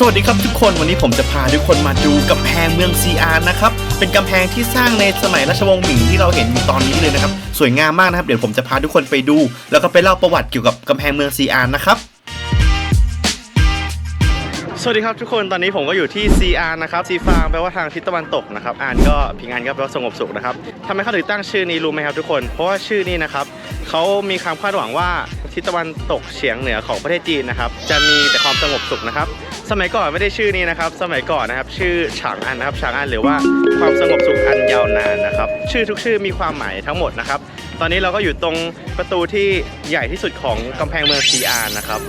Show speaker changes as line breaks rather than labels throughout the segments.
สวัสดีครับทุกคนวันนี้ผมจะพาทุกคนมาดูกำแพงเมืองซีอาร์นะครับ เป็นกำแพงที่สร้างในสมัยราชวงศ์หมิงที่เราเห็นอยู่ตอนนี้เลยนะครับ สวยงามมากนะครับ เดี๋ยวผมจะพาทุกคนไปดู แล้วก็ไปเล่าประวัติเกี่ยวกับกำแพงเมืองซีอาร์นะครับ สวัสดีครับทุกคนตอนนี้ผมก็อยู่ที่ CR นะครับซีฟางแปลว่าทางทิศตะวันตกนะครับอ่านก็พิงอันก็แปลว่าสงบสุขนะครับทำไมเขาถึงตั้งชื่อนี้รู้ไหมครับทุกคนเพราะว่าชื่อนี้นะครับเขามีความคาดหวังว่าทิศตะวันตกเฉียงเหนือของประเทศจีนนะครับจะมีแต่ความสงบสุขนะครับ สมัยก่อนไม่ได้ชื่อนี้นะครับ สมัยก่อนนะครับ ชื่อฉางอันนะครับฉางอันหรือว่าความสงบสุขอันยาวนานนะครับ ชื่อทุกชื่อมีความหมายทั้งหมดนะครับ ตอนนี้เราก็อยู่ตรงประตูที่ใหญ่ที่สุดของกำแพงเมืองซีอานนะครับ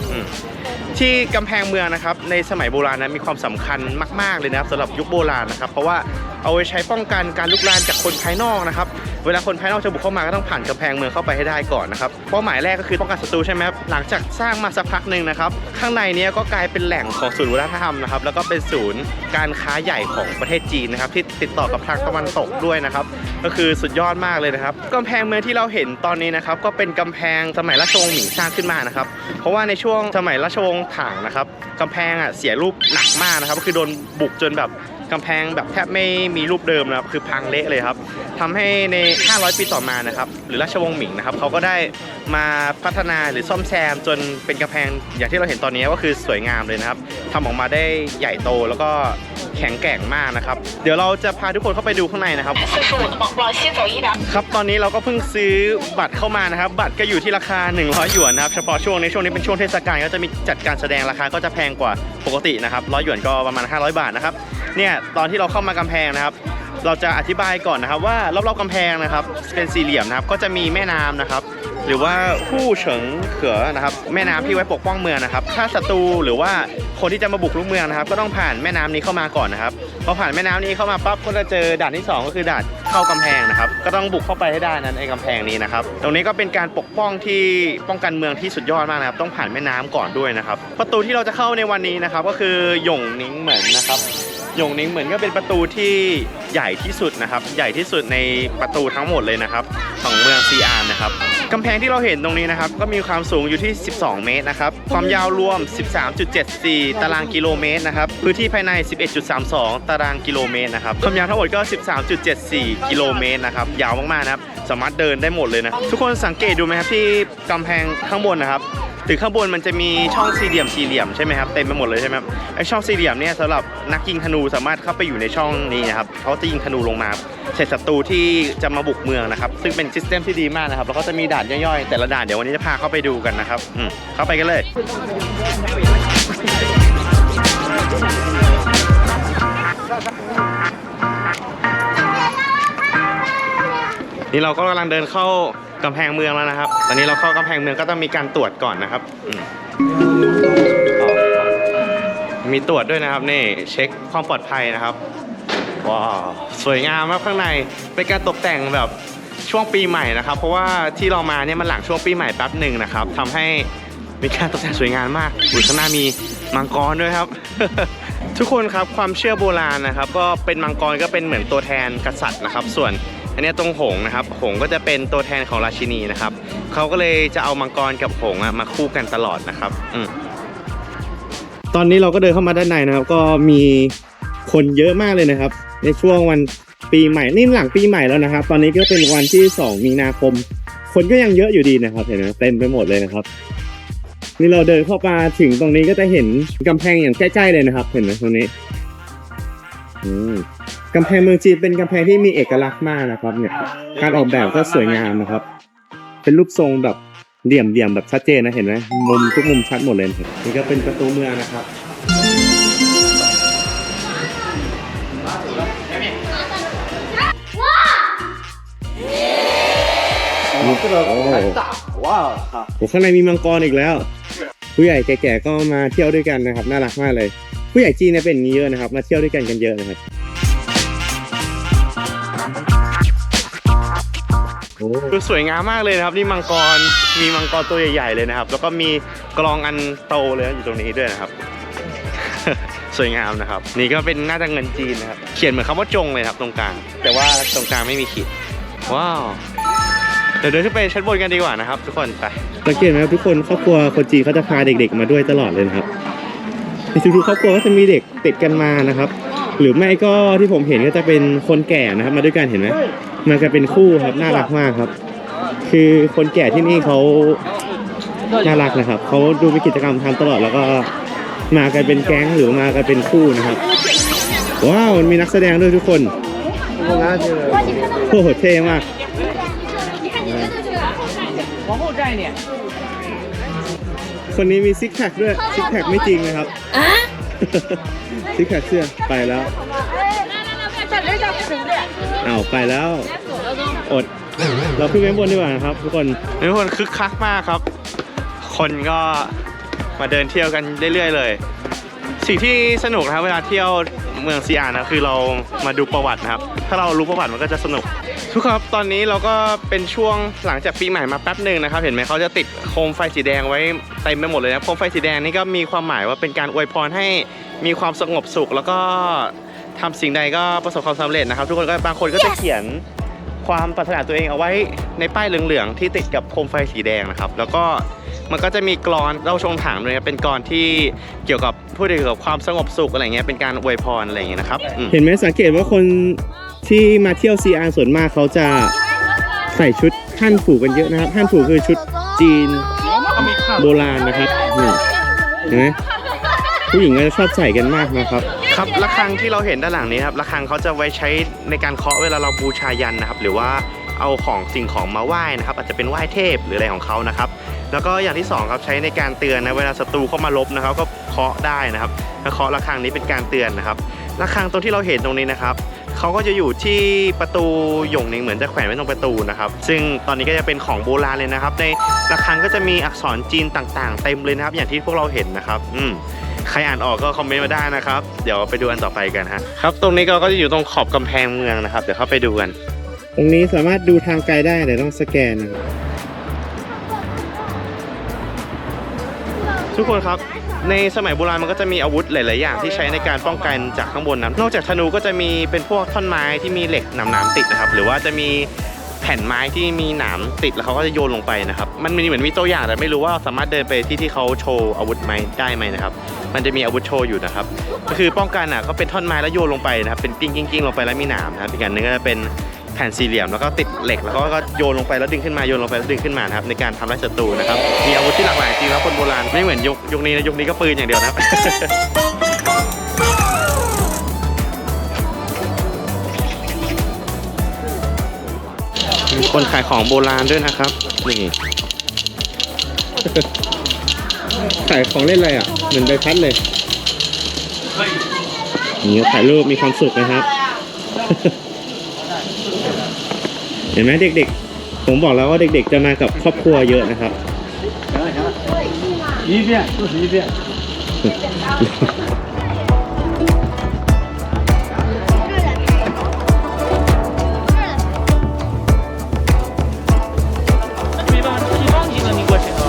ที่กำแพงเมืองนะครับในสมัยโบราณนะมีความสำคัญมาก ๆเลยนะครับสำหรับยุคโบราณนะครับ เพราะว่า เอาไว้ใช้ป้องกันการลุกลามจากคนภายนอกนะครับ เวลาคนภายนอกจะบุกเข้ามาก็ต้องผ่านกำแพงเมืองเข้าไปให้ได้ก่อนนะครับเป้าหมายแรกก็คือป้องกันศัตรูใช่ไหมครับหลังจากสร้างมาสักพักหนึ่งนะครับข้างในนี้ก็กลายเป็นแหล่งของศูนย์วัฒนธรรมนะครับแล้วก็เป็นศูนย์การค้าใหญ่ของประเทศจีนนะครับที่ติดต่อกับทางตะวันตกด้วยนะครับก็คือสุดยอดมากเลยนะครับกำแพงเมืองที่เราเห็นตอนนี้นะครับก็เป็นกำแพงสมัยราชวงศ์หมิงสร้างขึ้นมานะครับเพราะว่าในช่วงสมัยราชวงศ์ถ่างนะครับกำแพงอะเสียรูปหนักมากนะครับก็คือโดนบุกจนแบบ กำแพงแบบแทบไม่มีรูปเดิมนะครับคือพังเละเลยครับทำให้ใน 500 ปีต่อมานะครับหรือราชวงศ์หมิงนะครับเขาก็ได้มาพัฒนาหรือซ่อมแซมจนเป็นกำแพงอย่างที่เราเห็นตอนนี้ก็คือสวยงามเลยนะครับทำออกมาได้ใหญ่โตแล้วก็แข็งแกร่งมากนะครับ เดี๋ยวเราจะพาทุกคนเข้าไปดูข้างในนะครับครับตอนนี้เราก็เพิ่งซื้อบัตรเข้ามานะครับ บัตรก็อยู่ที่ราคา 100 หยวนนะครับเฉพาะช่วงในช่วงนี้เป็นช่วงเทศกาลก็จะมีจัดการแสดงราคาก็จะแพงกว่าปกตินะครับร้อยหยวนก็ประมาณ 500 บาทนะครับ เนี่ยตอนที่เราเข้ามากำแพงนะครับ เราจะอธิบายก่อนนะครับว่ารอบๆกำแพงนะครับ เป็นสี่เหลี่ยมนะครับ ก็จะมีแม่น้ำนะครับ หรือว่าผู้เฉิงเขือนะครับ แม่น้ำที่ไว้ปกป้องเมืองนะครับ ถ้าศัตรูหรือว่าคนที่จะมาบุกรุกเมืองนะครับ ก็ต้องผ่านแม่น้ำนี้เข้ามาก่อนนะครับพอผ่านแม่น้ำนี้เข้ามาปั๊บก็จะเจอด่านที่สองก็คือด่านเข้ากำแพงนะครับ ก็ต้องบุกเข้าไปให้ได้นั้นไอ้กำแพงนี้นะครับ ตรงนี้ก็เป็นการปกป้องที่ป้องกันเมืองที่สุดยอดมากนะครับ ต้องผ่านแม่น้ำก่อนด้วยนะครับ ประตูที่เราจะเข้าในวันนี้นะครับ ก็คือหยงนิงเหมือนนะครับ หยงนิงเหมือนก็เป็นประตูที่ใหญ่ที่สุดนะครับ ใหญ่ที่สุดในประตูทั้งหมดเลยนะครับ ของเมืองซีอานนะครับกำแพงที่เราเห็นตรงนี้นะครับ ก็มีความสูงอยู่ที่ 12 เมตรนะครับ ความยาวรวม 13.74 ตารางกิโลเมตรนะครับ พื้นที่ภายใน 11.32 ตารางกิโลเมตรนะครับ ความยาวทั้งหมดก็ 13.74 กิโลเมตรนะครับ ยาวมากๆนะครับ สามารถเดินได้หมดเลยนะ ทุกคนสังเกตดูไหมครับที่กำแพงข้างบนนะครับ ถึงข้างบนมันจะมีช่องสี่เหลี่ยมสี่เหลี่ยมใช่ไหมครับเต็มไปหมดเลยใช่ไหมครับไอช่องสี่เหลี่ยมเนี่ยสำหรับนักยิงธนูสามารถเข้าไปอยู่ในช่องนี้นะครับเขาจะยิงธนูลงมาใส่ศัตรูที่จะมาบุกเมืองนะครับซึ่งเป็นซิสเต็มที่ดีมากนะครับแล้วก็จะมีด่านย่อยๆ แต่ละด่านเดี๋ยววันนี้จะพาเข้าไปดูกันนะครับอืมเข้าไปกันเลยนี่เราก็กำลังเดินเข้า กำแพงเมืองแล้วนะครับ ตอนนี้เราเข้ากำแพงเมืองก็ต้องมีการตรวจก่อนนะครับอืมมีตรวจด้วยนะครับนี่เช็คความปลอดภัยนะครับว้าวสวยงามมากข้างในเป็นการตกแต่งแบบช่วงปีใหม่นะครับ เพราะว่าที่เรามาเนี่ยมันหลังช่วงปีใหม่แป๊บหนึ่งนะครับทำให้มีการตกแต่งสวยงามมากอุ้ยข้างหน้ามีมังกรด้วยครับ ทุกคนครับความเชื่อโบราณนะครับ ก็เป็นมังกรก็เป็นเหมือนตัวแทนกษัตริย์นะครับ ส่วน อันนี้ตรงหงนะครับ หงก็จะเป็นตัวแทนของราชินีนะครับเขาก็เลยจะเอามังกรกับหงอมาคู่กันตลอดนะครับอืตอนนี้เราก็เดินเข้ามาด้านในนะครับ ก็มีคนเยอะมากเลยนะครับ ในช่วงวันปีใหม่นี่หลังปีใหม่แล้วนะครับ ตอนนี้ก็เป็นวันที่ 2 มีนาคม คนก็ยังเยอะอยู่ดีนะครับเห็นไหมเต็มไปหมดเลยนะครับนี่เราเดินเข้ามาถึงตรงนี้ก็จะเห็นกำแพงอย่างใกล้ๆเลยนะครับ เห็นไหมตรงนี้ อืม กำแพงเมืองจีนเป็นกำแพงที่มีเอกลักษณ์มากนะครับ เนี่ย การออกแบบก็สวยงามนะครับ เป็นรูปทรงแบบเหลี่ยมๆแบบชัดเจนนะเห็นไหมมุมทุกมุมชัดหมดเลยนะครับนี่ก็เป็นประตูเมืองนะครับโอ้โหข้างในมีมังกรอีกแล้ว ผู้ใหญ่แก่ๆก็มาเที่ยวด้วยกันนะครับ น่ารักมากเลย ผู้ใหญ่จีนเนี่ยเป็นอย่างนี้เยอะนะครับ มาเที่ยวด้วยกันกันเยอะนะครับ คือสวยงามมากเลยนะครับ นี่มังกรมีมังกรตัวใหญ่ๆเลยนะครับ แล้วก็มีกลองอันโตเลยอยู่ตรงนี้ด้วยนะครับ สวยงามนะครับ นี่ก็เป็นน่าจะเงินจีนนะครับ เขียนเหมือนคำว่าจงเลยครับตรงกลาง แต่ว่าตรงกลางไม่มีขีดว้าวเดี๋ยวเดินขึ้นไปชั้นบนกันดีกว่านะครับ ทุกคนไปสังเกตไหมครับทุกคนครอบครัวคนจีนเขาจะพาเด็ก ๆ มาด้วยตลอดเลยนะครับทุกๆครอบครัวก็จะมีเด็กติดกันมานะครับ หรือไม่ก็ที่ผมเห็นก็จะเป็นคนแก่นะครับ มาด้วยกันเห็นไหม มากัเป็นคู่ครับน่ารักมากครับ คือคนแก่ที่นี่เขาน่ารักนะครับเขาดูมีกิจกรรมทำตลอดแล้วก็มากันเป็นแก๊งหรือมากันเป็นคู่นะครับ ว้าวมันมีนักแสดงด้วยทุกคนโอ้โหเท่มากคนนี้มีซิกแพคด้วยซิกแพคไม่จริงเลยครับซิกแพคเสื้อไปแล้ว อ้าวไปแล้ว อด เราขึ้นไปข้างบนดีกว่านะครับ ทุกคน ทุกคนคึกคักมากครับ คนก็มาเดินเที่ยวกันเรื่อยๆเลย สิ่งที่สนุกนะครับเวลาเที่ยวเมืองซีอาร์นะคือเรามาดูประวัตินะครับ ถ้าเรารู้ประวัติมันก็จะสนุก ทุกคนครับตอนนี้เราก็เป็นช่วงหลังจากปีใหม่มาแป๊บหนึ่งนะครับ เห็นไหมเขาจะติดโคมไฟสีแดงไว้เต็มไปหมดเลยนะโคมไฟสีแดงนี่ก็มีความหมายว่าเป็นการอวยพรให้มีความสงบสุขแล้วก็ ทำสิ่งใดก็ประสบความสำเร็จนะครับ ทุกคนก็บางคนก็จะเขียนความปรารถนาตัวเองเอาไว้ในป้ายเหลืองๆที่ติดกับโคมไฟสีแดงนะครับ แล้วก็มันก็จะมีกรอนเล่าชงถางด้วยครับเป็นกรอนที่เกี่ยวกับพูดเกี่ยวกับความสงบสุขอะไรเงี้ยเป็นการอวยพรอะไรอย่างเงี้ยนะครับเห็นไหมสังเกตว่าคนที่มาเที่ยวซีอาร์ส่วนมากเขาจะใส่ชุดฮั่นผูกันเยอะนะครับฮั่นผูคือชุดจีนโบราณนะครับนี่เห็นไหมผู้หญิงก็จะชอบใส่กันมากนะครับ ครับระฆังที่เราเห็นด้านหลังนี้ครับระฆังเขาจะไว้ใช้ในการเคาะเวลาเราบูชายันนะครับ หรือว่าเอาของสิ่งของมาไหว้นะครับ อาจจะเป็นไหว้เทพหรืออะไรของเขานะครับ แล้วก็อย่างที่สองครับใช้ในการเตือนนะเวลาศัตรูเข้ามาลบนะครับ ก็เคาะได้นะครับถ้าเคาะระฆังนี้เป็นการเตือนนะครับระฆังตรงที่เราเห็นตรงนี้นะครับ เขาก็จะอยู่ที่ประตูหยงหนึ่งเหมือนจะแขวนไว้ตรงประตูนะครับ ซึ่งตอนนี้ก็จะเป็นของโบราณเลยนะครับ ในระฆังก็จะมีอักษรจีนต่างๆ เต็มเลยนะครับ อย่างที่พวกเราเห็นนะครับ อืมใครอ่านออกก็คอมเมนต์มาได้นะครับ เดี๋ยวไปดูอันต่อไปกันฮะครับ ตรงนี้ก็จะอยู่ตรงขอบกำแพงเมืองนะครับ เดี๋ยวเข้าไปดูกัน ตรงนี้สามารถดูทางไกลได้แต่ต้องสแกนนะครับทุกคนครับ ในสมัยโบราณมันก็จะมีอาวุธหลาย ๆ อย่างที่ใช้ในการป้องกันจากข้างบนนะนอกจากธนูก็จะมีเป็นพวกท่อนไม้ที่มีเหล็กหนามๆติดนะครับ หรือว่าจะมีแผ่นไม้ที่มีหนามติดแล้วเขาก็จะโยนลงไปนะครับ มันมีเหมือนมีตัวอย่างแต่ไม่รู้ว่าสามารถเดินไปที่ที่เขาโชว์อาวุธไหมได้ไหมนะครับ มันจะมีอาวุธโชว์อยู่นะครับ ก็คือป้องกันอะก็เป็นท่อนไม้แล้วโยนลงไปนะครับ เป็นกิ้งกิ้งกิ้งลงไปแล้วมีหนามนะครับอีกอย่างหนึงก็จะเป็น ผ่นสี่เหลี่ยมแล้วก็ติดเหล็กแล้วก็ก็โยนลงไปแล้วดึงขึ้นมาโยนลงไปแล้วดึงขึ้นมานะครับในการทำร้ายศัตรูนะครับมีอาวุธที่หลากหลายจริงแล้วคนโบราณไม่เหมือนยุคยุคนี้นะยุคนี้ก็ปืนอย่างเดียวนะครับมีคนขายของโบราณด้วยนะครับนี่ขายของเล่นอะไรอะเหมือนใบพัดเลยนี่ก็ถ่ายรูปมีความสุขนะครับ เห็นไหมเด็กๆ ผมบอกแล้วว่าเด็กๆ จะมากับครอบครัวเยอะนะครับ
一遍就是一遍。 没办法，你忘记了你过去了。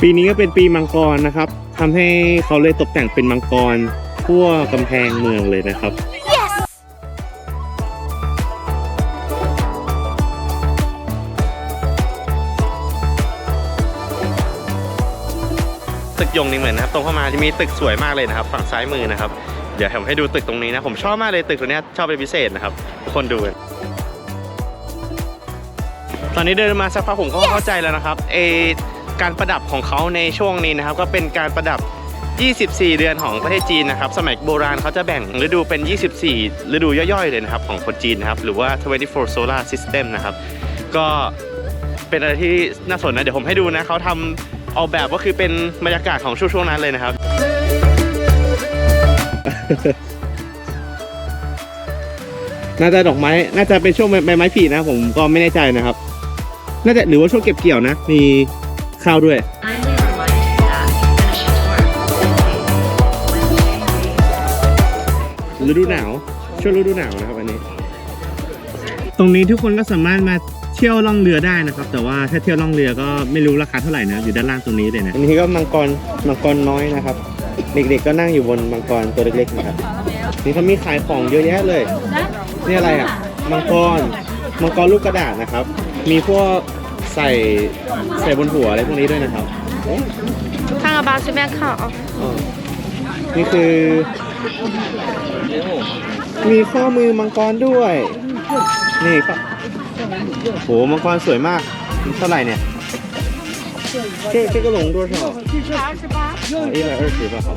ปีนี้ก็เป็นปีมังกรนะครับทำให้เขาเลยตกแต่งเป็นมังกรทั่วกำแพงเมืองเลยนะครับ ตึกยงนี่เหมือนนะครับตรงเข้ามาจะมีตึกสวยมากเลยนะครับ ฝั่งซ้ายมือนะครับ เดี๋ยวผมให้ดูตึกตรงนี้นะ ผมชอบมากเลยตึกตัวนี้ชอบเป็นพิเศษนะครับทุกคนดูตอนนี้เดินมาสักพักผมก็เข้าใจแล้วนะครับเอการประดับของเขาในช่วงนี้นะครับ ก็เป็นการประดับ 24 เดือนของประเทศจีนนะครับ สมัยโบราณเขาจะแบ่งฤดูเป็น 24 ฤดูย่อยๆเลยนะครับของคนจีนนะครับ หรือว่า 24 solar system นะครับ ก็เป็นอะไรที่น่าสนนะ เดี๋ยวผมให้ดูนะเขาทำ ออกแบบก็คือเป็นบรรยากาศของช่วงๆนั้นเลยนะครับ น่าจะดอกไม้ น่าจะเป็นช่วงใบไม้ผลินะ ผมก็ไม่แน่ใจนะครับ น่าจะหรือว่าช่วงเก็บเกี่ยวนะ มีข้าวด้วย ฤดูหนาว ช่วงฤดูหนาวนะครับอันนี้ ตรงนี้ทุกคนก็สามารถมา เที่ยวล่องเรือได้นะครับ แต่ว่าถ้าเที่ยวล่องเรือก็ไม่รู้ราคาเท่าไหร่นะอยู่ด้านล่างตรงนี้เลยนะอันนี้ก็มังกรมังกรน้อยนะครับ เด็กๆก็นั่งอยู่บนมังกรตัวเล็กๆนะครับนี่เขามีขายของเยอะแยะเลย นี่อะไรอ่ะ มังกร มังกรลูกกระดาษนะครับ มีพวกใส่ใส่บนหัวอะไรพวกนี้ด้วยนะครับ
看看吧，随便看啊。
นี่คือ มีข้อมือมังกรด้วย นี่ครับ โหมังกรสวยมาก เท่าไหร่เนี่ย这这个龙多少？一百二十吧，好。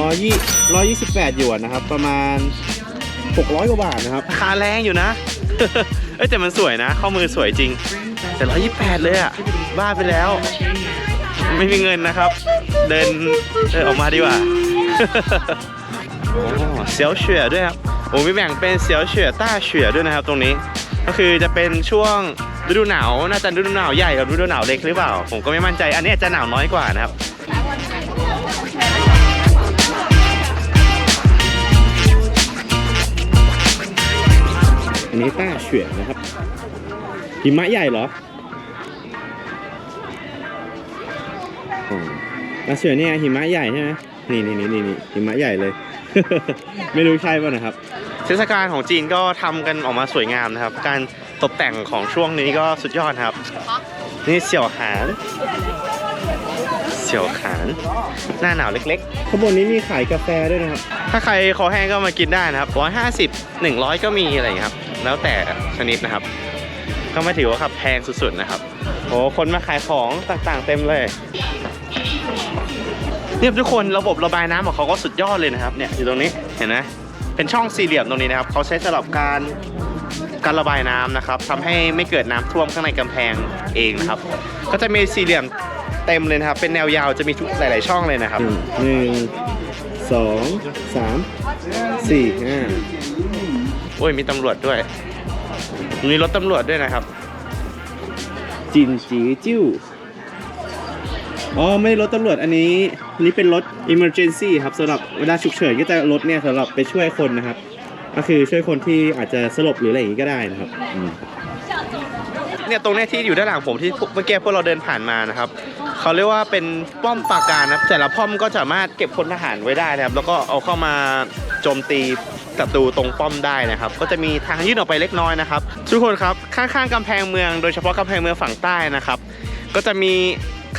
ร้อยยี่ร้อยยี่สิบแปดหยวนนะครับ ประมาณหกร้อยกว่าบาทนะครับราคาแรงอยู่นะ เอ้ยแต่มันสวยนะ ข้อมือสวยจริง แต่ร้อยยี่แปดเลยอะบ้าไปแล้ว ไม่มีเงินนะครับ เดินเดินออกมาดีกว่า โอ้เสียวเฉื่อด้วยครับโอ้มีแบ่งเป็นเสียวเฉื่อต้าเฉื่อด้วยนะครับ ตรงนี้ ก็คือจะเป็นช่วงฤดูหนาวน่าจะฤดูหนาวใหญ่กับฤดูหนาวเล็กหรือเปล่า ผมก็ไม่มั่นใจ อันนี้อาจจะหนาวน้อยกว่านะครับอันนี้ต้าเฉื่อนะครับหิมะใหญ่เหรออ๋อต้าเฉื่อเนี่ยหิมะใหญ่ใช่ไหมนี่นี่นี่นี่หิมะใหญ่เลย ไม่รู้ใช่ป่ะนะครับ เทศกาลของจีนก็ทำกันออกมาสวยงามนะครับ การตกแต่งของช่วงนี้ก็สุดยอดครับ นี่เสี่ยวหานเสี่ยวหานหน้าหนาวเล็กๆข้างบนนี้มีขายกาแฟด้วยนะครับ ถ้าใครคอแห้งก็มากินได้นะครับร้อยห้าสิบหนึ่งร้อยก็มีอะไรอย่างเงี้ยครับ แล้วแต่ชนิดนะครับ ก็ไม่ถือว่าครับแพงสุดๆนะครับโอ้คนมาขายของต่างๆเต็มเลย เนี่ยทุกคนระบบระบายน้ำของเขาก็สุดยอดเลยนะครับเนี่ยอยู่ตรงนี้เห็นไหมเป็นช่องสี่เหลี่ยมตรงนี้นะครับเขาใช้สำหรับการการระบายน้ำนะครับทำให้ไม่เกิดน้ำท่วมข้างในกำแพงเองนะครับ ก็จะมีสี่เหลี่ยมเต็มเลยนะครับ เป็นแนวยาวจะมีทุกหลาย ๆ ช่องเลยนะครับหนึ่งสองสามสี่ห้าโอ้ยมีตำรวจด้วย มีรถตำรวจด้วยนะครับ จินจีจิ้ว อ๋อไม่รถตำรวจอันนี้อันนี้เป็นรถ emergency ครับสำหรับเวลาฉุกเฉินก็จะรถเนี่ยสำหรับไปช่วยคนนะครับ ก็คือช่วยคนที่อาจจะสลบหรืออะไรอย่างนี้ก็ได้นะครับอืมเนี่ยตรงเนี้ยที่อยู่ด้านหลังผมที่เมื่อกี้พวกเราเดินผ่านมานะครับเขาเรียกว่าเป็นป้อมปราการนะครับแต่ละป้อมก็สามารถเก็บพลทหารไว้ได้นะครับ แล้วก็เอาเข้ามาโจมตีศัตรูตรงป้อมได้นะครับ ก็จะมีทางยื่นออกไปเล็กน้อยนะครับ ทุกคนครับข้างๆกำแพงเมือง โดยเฉพาะกำแพงเมืองฝั่งใต้นะครับ ก็จะมี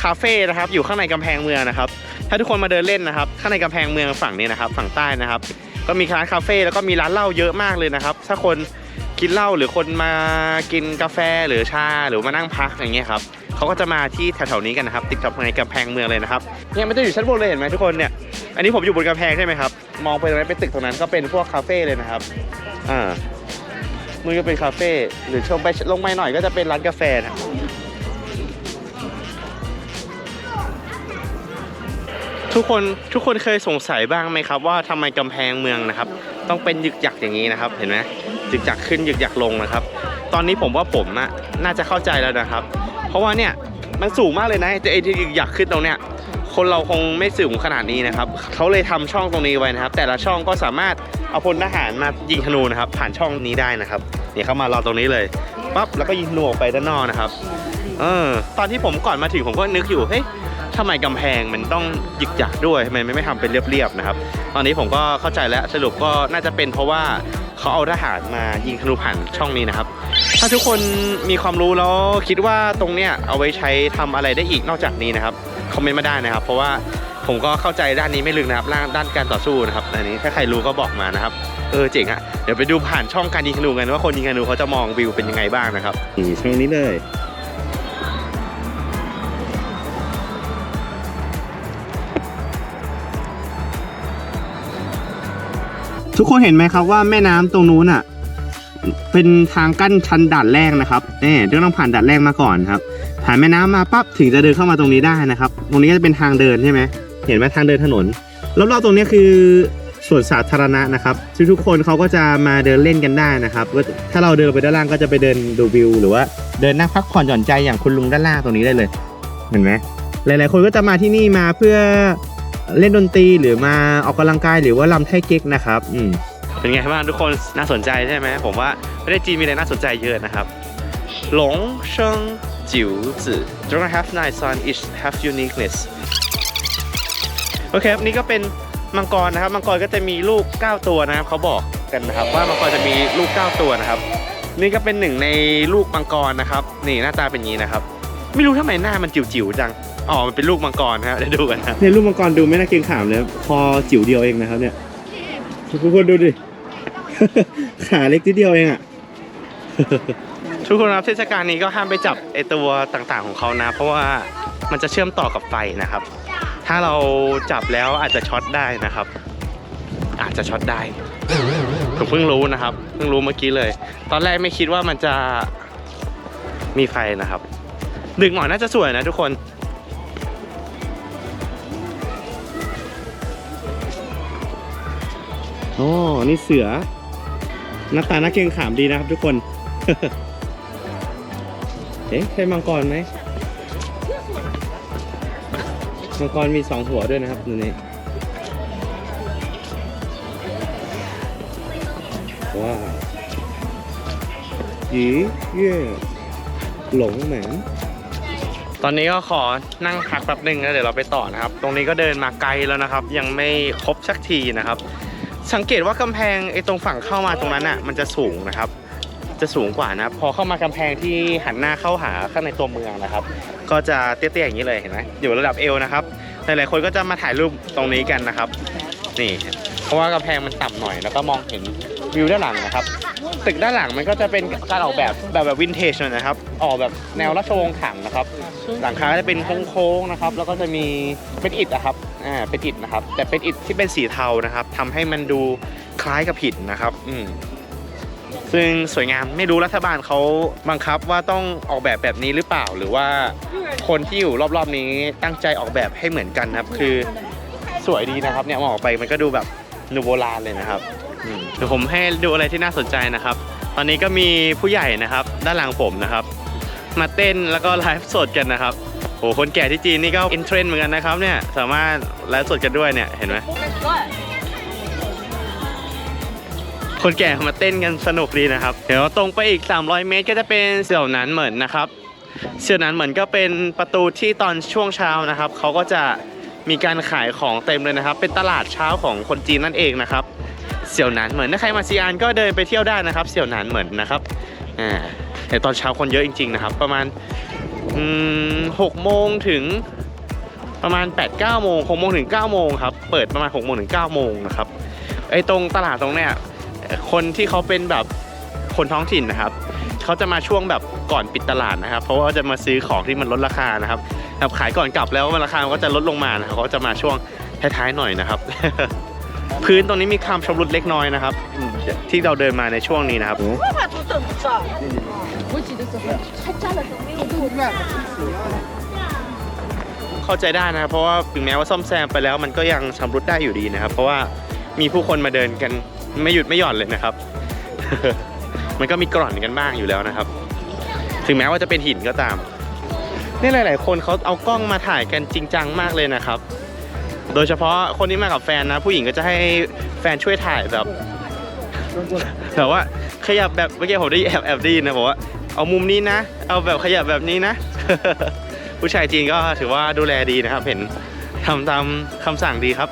คาเฟ่นะครับอยู่ข้างในกำแพงเมืองนะครับ ถ้าทุกคนมาเดินเล่นนะครับ ข้างในกำแพงเมืองฝั่งนี้นะครับ ฝั่งใต้นะครับ ก็มีร้านคาเฟ่แล้วก็มีร้านเหล้าเยอะมากเลยนะครับ ถ้าคนกินเหล้าหรือคนมากินกาแฟหรือชาหรือมานั่งพักอย่างเงี้ยครับเขาก็จะมาที่แถวๆนี้กันนะครับ ติดกับในกำแพงเมืองเลยนะครับเนี่ยมันจะอยู่ชั้นบนเลยเห็นไหมทุกคนเนี่ยอันนี้ผมอยู่บนกำแพงใช่ไหมครับมองไปตรงนั้นเป็นตึกตรงนั้นก็เป็นพวกคาเฟ่เลยนะครับอ่ามันก็เป็นคาเฟ่หรือชมไปลงไปหน่อยก็จะเป็นร้านกาแฟนะ ทุกคนทุกคนเคยสงสัยบ้างไหมครับ ว่าทำไมกำแพงเมืองนะครับ ต้องเป็นยึกยักอย่างนี้นะครับ เห็นไหมยึกยักขึ้นยึกยักลงนะครับ ตอนนี้ผมว่าผมอะน่าจะเข้าใจแล้วนะครับ เพราะว่าเนี่ยมันสูงมากเลยนะไอ้ที่ยึกยักขึ้นตรงเนี้ยคนเราคงไม่สูงขนาดนี้นะครับเขาเลยทำช่องตรงนี้ไว้นะครับ แต่ละช่องก็สามารถเอาพลทหารมายิงธนูนะครับ ผ่านช่องนี้ได้นะครับนี่เขามารอตรงนี้เลยปั๊บแล้วก็ยิงธนูออกไปด้านนอกนะครับเออตอนที่ผมก่อนมาถึงผมก็นึกอยู่เฮ้ย ทำไมกำแพงมันต้องหยึกหยักด้วยทำไมไม่ทำเป็นเรียบๆนะครับ ตอนนี้ผมก็เข้าใจแล้วสรุปก็น่าจะเป็นเพราะว่าเขาเอาทหารมายิงธนูผ่านช่องนี้นะครับ ถ้าทุกคนมีความรู้แล้วคิดว่าตรงเนี้ยเอาไว้ใช้ทำอะไรได้อีกนอกจากนี้นะครับคอมเมนต์มาได้นะครับ เพราะว่าผมก็เข้าใจด้านนี้ไม่ลึกนะครับด้านด้านการต่อสู้นะครับอันนี้ถ้าใครรู้ก็บอกมานะครับเออเจ๋งอะเดี๋ยวไปดูผ่านช่องการยิงธนูกันว่าคนยิงธนูเขาจะมองวิวเป็นยังไงบ้างนะครับนี่ช่องนี้เลย ทุกคนเห็นไหมครับว่าแม่น้ำตรงนู้นอะ เป็นทางกั้นชันด่านแรกนะครับเนี่ยต้องผ่านด่านแรกมาก่อนครับ ผ่านแม่น้ำมาปั๊บถึงจะเดินเข้ามาตรงนี้ได้นะครับ ตรงนี้ก็จะเป็นทางเดินใช่ไหมเห็นไหมทางเดินถนนรอบๆตรงนี้คือส่วนสาธารณะนะครับทุกๆคนเขาก็จะมาเดินเล่นกันได้นะครับก็ถ้าเราเดินไปด้านล่างก็จะไปเดินดูวิว หรือว่าเดินนั่งพักผ่อนหย่อนใจอย่างคุณลุงด้านล่างตรงนี้ได้เลย เห็นไหมหลายๆคนก็จะมาที่นี่มาเพื่อ เล่นดนตรีหรือมาออกกำลังกายหรือว่าลำไทเก๊กนะครับอืมเป็นไงบ้างทุกคนน่าสนใจใช่ไหมผมว่าประเทศจีนมีอะไรน่าสนใจเยอะนะครับหลงเชิงจิ๋วจื่อ don't have nice one each have uniqueness โอเคครับนี่ก็เป็นมังกรนะครับมังกรก็จะมีลูก 9 ตัวนะครับเขาบอกกันนะครับว่ามังกรจะมีลูก 9 ตัวนะครับ นี่ก็เป็นหนึ่งในลูกมังกรนะครับ นี่หน้าตาเป็นอย่างนี้นะครับ ไม่รู้ทำไมหน้ามันจิ๋วๆจัง อ๋อ มันเป็นลูกมังกรครับเดี๋ยวดูกันนะเนี่ยลูกมังกรดูไม่น่าเกรงขามเลยครับพอจิ๋วเดียวเองนะครับเนี่ยทุกคนดูดิ ขาเล็กนิดเดียวเองอะทุกคนครับเทศกาลนี้ก็ห้ามไปจับไอตัวต่างๆของเขานะ เพราะว่ามันจะเชื่อมต่อกับไฟนะครับ ถ้าเราจับแล้วอาจจะช็อตได้นะครับ อาจจะช็อตได้ผมเพิ่งรู้นะครับ เพิ่งรู้เมื่อกี้เลย ตอนแรกไม่คิดว่ามันจะมีไฟนะครับ ดึกหน่อยน่าจะสวยนะทุกคน โอ้นี่เสือ หน้าตาน่าเกรงขามดีนะครับทุกคน เอ๊ะใช่มังกรไหม มังกรมีสองหัวด้วยนะครับดูนี่ว้าวยีเย่หลงแหมตอนนี้ก็ขอนั่งพักแป๊บหนึ่งแล้วเดี๋ยวเราไปต่อนะครับ ตรงนี้ก็เดินมาไกลแล้วนะครับ ยังไม่ครบสักทีนะครับ สังเกตว่ากำแพงไอ้ตรงฝั่งเข้ามาตรงนั้นอะ มันจะสูงนะครับ จะสูงกว่านะ พอเข้ามากำแพงที่หันหน้าเข้าหาข้างในตัวเมืองนะครับ ก็จะเตี้ยๆอย่างนี้เลยเห็นไหมอยู่ระดับเอวนะครับหลายๆคนก็จะมาถ่ายรูปตรงนี้กันนะครับ นี่ เพราะว่ากำแพงมันต่ำหน่อยแล้วก็มองเห็นวิวด้านหลังนะครับ ตึกด้านหลังมันก็จะเป็นการออกแบบแบบแบบวินเทจหน่อยนะครับ ออกแบบแนวราชวงศ์ถังนะครับ หลังคาก็จะเป็นโค้งๆนะครับ แล้วก็จะมีเป็นอิฐนะครับอ่าเป็นอิฐนะครับ แต่เป็นอิฐที่เป็นสีเทานะครับทำให้มันดูคล้ายกับหินนะครับอืมซึ่งสวยงามไม่รู้รัฐบาลเขาบังคับว่าต้องออกแบบแบบนี้หรือเปล่า หรือว่าคนที่อยู่รอบๆนี้ตั้งใจออกแบบให้เหมือนกันนะครับ คือสวยดีนะครับ เนี่ยมองออกไปมันก็ดูแบบนูโบราณเลยนะครับอืมเดี๋ยวผมให้ดูอะไรที่น่าสนใจนะครับ ตอนนี้ก็มีผู้ใหญ่นะครับ ด้านหลังผมนะครับ มาเต้นแล้วก็ไลฟ์สดกันนะครับโอ้คนแก่ที่จีนนี่ก็อินเทรนด์เหมือนกันนะครับเนี่ยสามารถไลฟ์สดกันด้วยเนี่ยเห็นไหมคนแก่เขามาเต้นกันสนุกดีนะครับ เดี๋ยวตรงไปอีก 300 เมตรก็จะเป็นเสี่ยวหนานเหมือนนะครับ เสี่ยวหนานเหมือนก็เป็นประตูที่ตอนช่วงเช้านะครับเขาก็จะมีการขายของเต็มเลยนะครับ เป็นตลาดเช้าของคนจีนนั่นเองนะครับ เสี่ยวหนานเหมือนถ้าใครมาซีอานก็เดินไปเที่ยวได้นะครับ เสี่ยวหนานเหมือนนะครับอ่า แต่ตอนเช้าคนเยอะจริง ๆ นะครับ ประมาณหกโมงถึงประมาณ8ปดเก้าโมงหกโมงถึง9ก้าโมงครับ เปิดประมาณ6กโมงถึง9ก้าโมงนะครับไอ้ตรงตลาดตรงเนี้ยคนที่เขาเป็นแบบคนท้องถิ่นนะครับเขาจะมาช่วงแบบก่อนปิดตลาดนะครับ เพราะว่าจะมาซื้อของที่มันลดราคานะครับแบบขายก่อนกลับแล้วมันราคาก็จะลดลงมานะครับเขาจะมาช่วงท้ายๆหน่อยนะครับ พื้นตรงนี้มีความชำรุดเล็กน้อยนะครับ ที่เราเดินมาในช่วงนี้นะครับ เข้าใจได้นะครับเพราะว่าถึงแม้ว่าซ่อมแซมไปแล้วมันก็ยังชำรุดได้อยู่ดีนะครับ เพราะว่ามีผู้คนมาเดินกันไม่หยุดไม่หย่อนเลยนะครับ มันก็มีกร่อนกันบ้างอยู่แล้วนะครับ ถึงแม้ว่าจะเป็นหินก็ตามนี่หลาย ๆ คนเขาเอากล้องมาถ่ายกันจริงจังมากเลยนะครับ โดยเฉพาะคนที่มากับแฟนนะ ผู้หญิงก็จะให้แฟนช่วยถ่ายแบบ แต่ว่าขยับแบบเมื่อกี้ผมได้แอบแอบดีนะบอกว่าเอามุมนี้นะ เอาแบบขยับแบบนี้นะ ผู้ชายจีนก็ถือว่าดูแลดีนะครับ เห็นทำตามคำสั่งดีครับ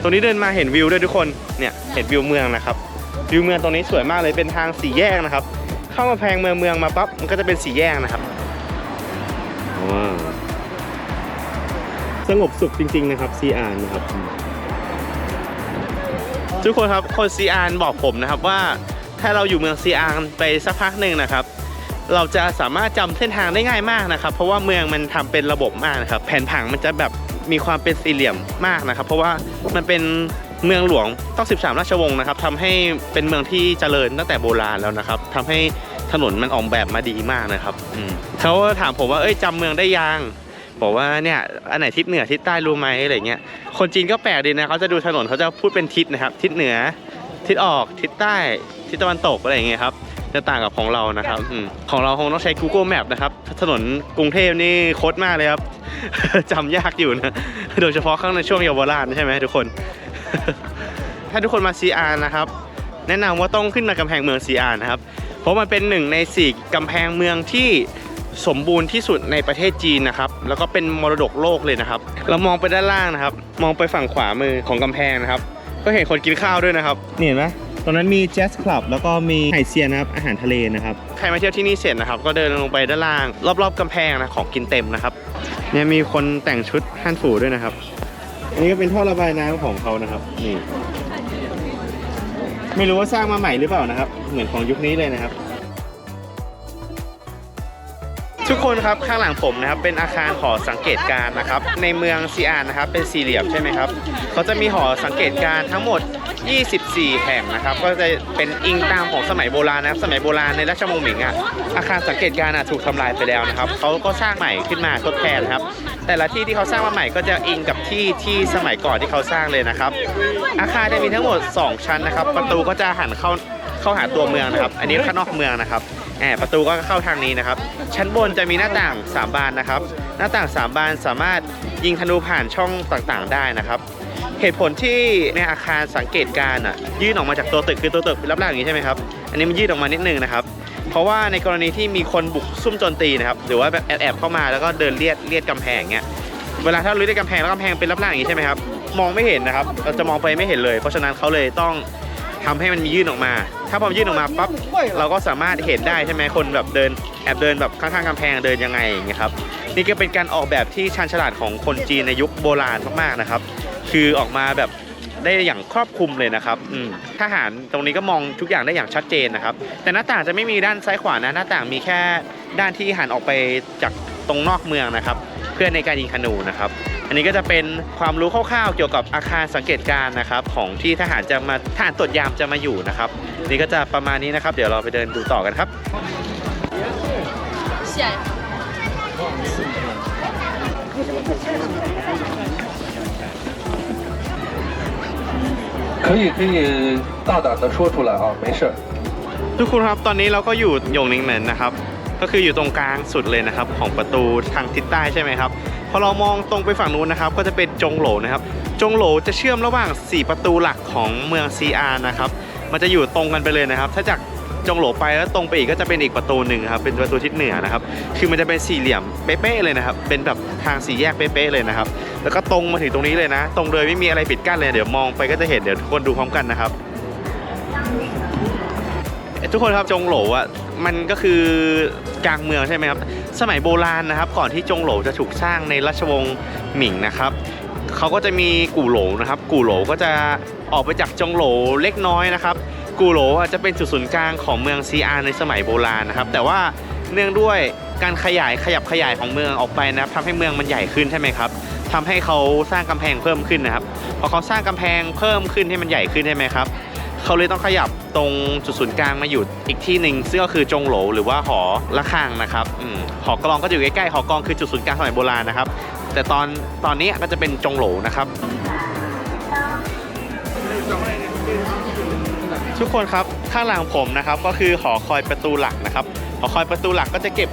ตรงนี้เดินมาเห็นวิวด้วยทุกคน เนี่ยเห็นวิวเมืองนะครับ วิวเมืองตรงนี้สวยมากเลยเป็นทางสี่แยกนะครับ เข้ามาแพงเมืองเมืองมาปั๊บมันก็จะเป็นสี่แยกนะครับสงบสุขจริงๆนะครับซีอานนะครับ ทุกคนครับคนซีอานบอกผมนะครับว่าถ้าเราอยู่เมืองซีอานไปสักพักหนึ่งนะครับ เราจะสามารถจำเส้นทางได้ง่ายมากนะครับ เพราะว่าเมืองมันทำเป็นระบบมากนะครับ แผนผังมันจะแบบมีความเป็นสี่เหลี่ยมมากนะครับ เพราะว่ามันเป็นเมืองหลวงต้อง 13 ราชวงศ์นะครับทำให้เป็นเมืองที่เจริญตั้งแต่โบราณแล้วนะครับทำให้ถนนมันออกแบบมาดีมากนะครับเขาถามผมว่าเอ้ยจำเมืองได้ยัง บอกว่าเนี่ยอันไหนทิศเหนือทิศใต้รู้ไหมอะไรเงี้ยคนจีนก็แปลกดีนะเขาจะดูถนนเขาจะพูดเป็นทิศนะครับ ทิศเหนือ ทิศออกทิศใต้ ทิศตะวันตกอะไรอย่างเงี้ยครับจะต่างกับของเรานะครับอของเราคงต้องใช้ Google Map นะครับถนนกรุงเทพนี่โคตรมากเลยครับ จำยากอยู่นะ โดยเฉพาะข้างในช่วงเยาวราชใช่ไหมทุกคน ถ้าทุกคนมา CR นะครับ แนะนำว่าต้องขึ้นมากำแพงเมือง CR นะครับ เพราะมันเป็นหนึ่งในสี่กำแพงเมืองที่ สมบูรณ์ที่สุดในประเทศจีนนะครับแล้วก็เป็นมรดกโลกเลยนะครับเรามองไปด้านล่างนะครับ มองไปฝั่งขวามือของกำแพงนะครับ ก็เห็นคนกินข้าวด้วยนะครับนี่เห็นไหมตรงนั้นมีแจ๊สคลับแล้วก็มีไห่เซียนนะครับอาหารทะเลนะครับใครมาเที่ยวที่นี่เสร็จนะครับ ก็เดินลงไปด้านล่าง รอบๆกำแพงนะของกินเต็มนะครับเนี่ยมีคนแต่งชุดฮั่นฝูด้วยนะครับ อันนี้ก็เป็นท่อระบายน้ำของเขานะครับนี่ไม่รู้ว่าสร้างมาใหม่หรือเปล่านะครับ เหมือนของยุคนี้เลยนะครับ ทุกคนครับข้างหลังผมนะครับเป็นอาคารหอสังเกตการนะครับ ในเมืองซีอานนะครับเป็นสี่เหลี่ยมใช่ไหมครับเขาจะมีหอสังเกตการทั้งหมด 24 แห่งนะครับ ก็จะเป็นอิงตามของสมัยโบราณนะครับสมัยโบราณในราชวงศ์หมิงอะอาคารสังเกตการอะถูกทำลายไปแล้วนะครับเขาก็สร้างใหม่ขึ้นมาทดแทนครับ แต่ละที่ที่เขาสร้างมาใหม่ก็จะอิงกับที่ที่สมัยก่อนที่เขาสร้างเลยนะครับ อาคารจะมีทั้งหมด 2 ชั้นนะครับ ประตูก็จะหันเข้าเข้าหาตัวเมืองนะครับ อันนี้ข้างนอกเมืองนะครับ แอบประตูก็เข้าทางนี้นะครับ ชั้นบนจะมีหน้าต่าง 3 บานนะครับ หน้าต่าง 3 บานสามารถยิงธนูผ่านช่องต่างๆ ได้นะครับ เหตุผลที่ในอาคารสังเกตการณ์อะยื่นออกมาจากตัวตึกคือตัวตึกรับล่างอย่างนี้ใช่ไหมครับ อันนี้มันยื่นออกมานิดนึงนะครับ เพราะว่าในกรณีที่มีคนบุกซุ่มโจมตีนะครับ หรือว่าแบบแอบๆเข้ามาแล้วก็เดินเลียดเลียดกำแพงเงี้ย เวลาถ้าเราเลียดกำแพงแล้วกำแพงเป็นรับล่างอย่างนี้ใช่ไหมครับ มองไม่เห็นนะครับ เราจะมองไปไม่เห็นเลย เพราะฉะนั้นเขาเลยต้อง ทำให้มันมียื่นออกมา ถ้าพอมยื่นออกมาปั๊บเราก็สามารถเห็นได้ใช่ไหมคนแบบเดินแอบเดินแบบข้างๆกำแพงเดินยังไงอย่างเงี้ยครับนี่ก็เป็นการออกแบบที่ชันฉลาดของคนจีนในยุคโบราณมากๆนะครับ คือออกมาแบบได้อย่างครอบคลุมเลยนะครับอืมทหารตรงนี้ก็มองทุกอย่างได้อย่างชัดเจนนะครับ แต่หน้าต่างจะไม่มีด้านซ้ายขวานะหน้าต่างมีแค่ด้านที่หันออกไปจากตรงนอกเมืองนะครับ เพื่อในการยิงธนูนะครับ อันนี้ก็จะเป็นความรู้คร่าวๆเกี่ยวกับอาคารสังเกตการณ์นะครับ ของที่ทหารจะมาทหารตรวจยามจะมาอยู่นะครับ นี่ก็จะประมาณนี้นะครับ เดี๋ยวเราไปเดินดูต่อกันครับ
可以可以大胆的说出来啊，没事儿。
ทุกคนครับตอนนี้เราก็อยู่หยงนิงเหมินนะครับ ก็คืออยู่ตรงกลางสุดเลยนะครับ ของประตูทางทิศใต้ใช่ไหมครับ พอเรามองตรงไปฝั่งนู้นนะครับ ก็จะเป็นจงโหลนะครับ จงโหลจะเชื่อมระหว่าง 4 ประตูหลักของเมืองซีอาร์นะครับ มันจะอยู่ตรงกันไปเลยนะครับ ถ้าจากจงโหลไปแล้วตรงไปอีกก็จะเป็นอีกประตูหนึ่งครับเป็นประตูทิศเหนือนะครับ คือมันจะเป็นสี่เหลี่ยมเป๊ะๆเลยนะครับ เป็นแบบทางสี่แยกเป๊ะๆเลยนะครับ แล้วก็ตรงมาถึงตรงนี้เลยนะ ตรงเลยไม่มีอะไรปิดกั้นเลยเดี๋ยวมองไปก็จะเห็นเดี๋ยวทุกคนดูพร้อมกันนะครับทุกคนครับจงโหลอะมันก็คือ กลางเมืองใช่ไหมครับ สมัยโบราณนะครับ ก่อนที่จงโหลจะถูกสร้างในราชวงศ์หมิงนะครับเขาก็จะมีกู่โหลนะครับ กู่โหลก็จะออกไปจากจงโหลเล็กน้อยนะครับ กู่โหลอะจะเป็นจุดศูนย์กลางของเมืองซีอาในสมัยโบราณนะครับ แต่ว่าเนื่องด้วยการขยายขยับขยายของเมืองออกไปนะครับทำให้เมืองมันใหญ่ขึ้นใช่ไหมครับทำให้เขาสร้างกำแพงเพิ่มขึ้นนะครับพอเขาสร้างกำแพงเพิ่มขึ้นให้มันใหญ่ขึ้นใช่ไหมครับ เขาเลยต้องขยับตรงจุดศูนย์กลางมาอยู่อีกที่หนึ่งซึ่งก็คือจงโหลหรือว่าหอระฆังนะครับอหอกลองก็จะอยู่ใกล้ๆหอกลองคือจุดศูนย์กลางสมัยโบราณนะครับ แต่ตอนตอนนี้ก็จะเป็นจงโหลนะครับ ทุกคนครับข้างหลังผมนะครับก็คือหอคอยประตูหลักนะครับ หอคอยประตูหลักก็จะเก็บ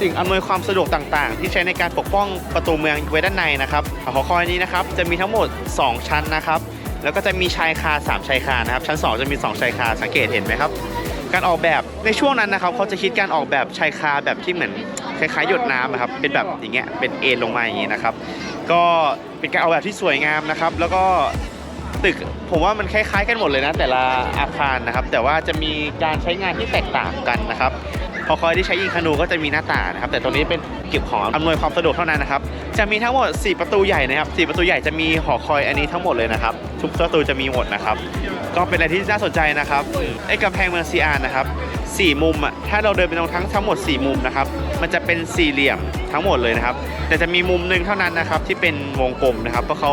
สิ่งอำนวยความสะดวกต่างๆ ที่ใช้ในการปกป้องประตูเมืองไว้ด้านในนะครับหอคอยนี้นะครับจะมีทั้งหมด 2 ชั้นนะครับ แล้วก็จะมีชายคา 3 ชายคานะครับ ชั้น 2 จะมี 2 ชายคาสังเกตเห็นไหมครับ การออกแบบในช่วงนั้นนะครับเขาจะคิดการออกแบบชายคาแบบที่เหมือนคล้ายๆหยดน้ำอะครับเป็นแบบอย่างเงี้ยเป็นเอ็นลงมาอย่างงี้นะครับ ก็เป็นการออกแบบที่สวยงามนะครับ แล้วก็ตึกผมว่ามันคล้ายๆกันหมดเลยนะ แต่ละอาคารนะครับ แต่ว่าจะมีการใช้งานที่แตกต่างกันนะครับ อคอยที่ใช้ยิงธนูก็จะมีหน้าต่างนะครับ แต่ตรงนี้เป็นเก็บของอำนวยความสะดวกเท่านั้นนะครับ จะมีทั้งหมด 4 ประตูใหญ่นะครับ 4 ประตูใหญ่จะมีหอคอยอันนี้ทั้งหมดเลยนะครับ ทุกประตูจะมีหมดนะครับ ก็เป็นอะไรที่น่าสนใจนะครับไอ้กำแพงเมืองซีอานนะครับ สี่มุมอะถ้าเราเดินไปตรงทั้งทั้งหมด 4 มุมนะครับมันจะเป็นสี่เหลี่ยมทั้งหมดเลยนะครับ แต่จะมีมุมหนึ่งเท่านั้นนะครับที่เป็นวงกลมนะครับเพราะเขา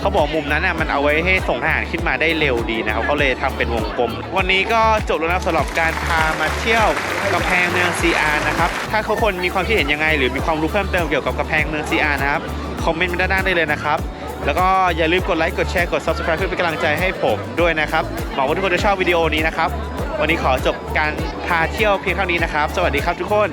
เขาบอกมุมนั้นน่ะมันเอาไว้ให้ส่งทหารขึ้นมาได้เร็วดีนะครับเขาเลยทำเป็นวงกลม วันนี้ก็จบแล้วนะสำหรับการพามาเที่ยวกำแพงเมืองซีอาร์นะครับถ้าเขาคนมีความคิดเห็นยังไง หรือมีความรู้เพิ่มเติมเกี่ยวกับกำแพงเมืองซีอาร์นะครับคอมเมนต์มาด้านล่างได้เลยนะครับแล้วก็อย่าลืมกดไลค์กดแชร์กด subscribe เพื่อเป็นกำลังใจให้ผมด้วยนะครับหวังว่าทุกคนจะชอบวิดีโอนี้นะครับ วันนี้ขอจบการพาเที่ยวเพียงเท่านี้นะครับ สวัสดีครับทุกคน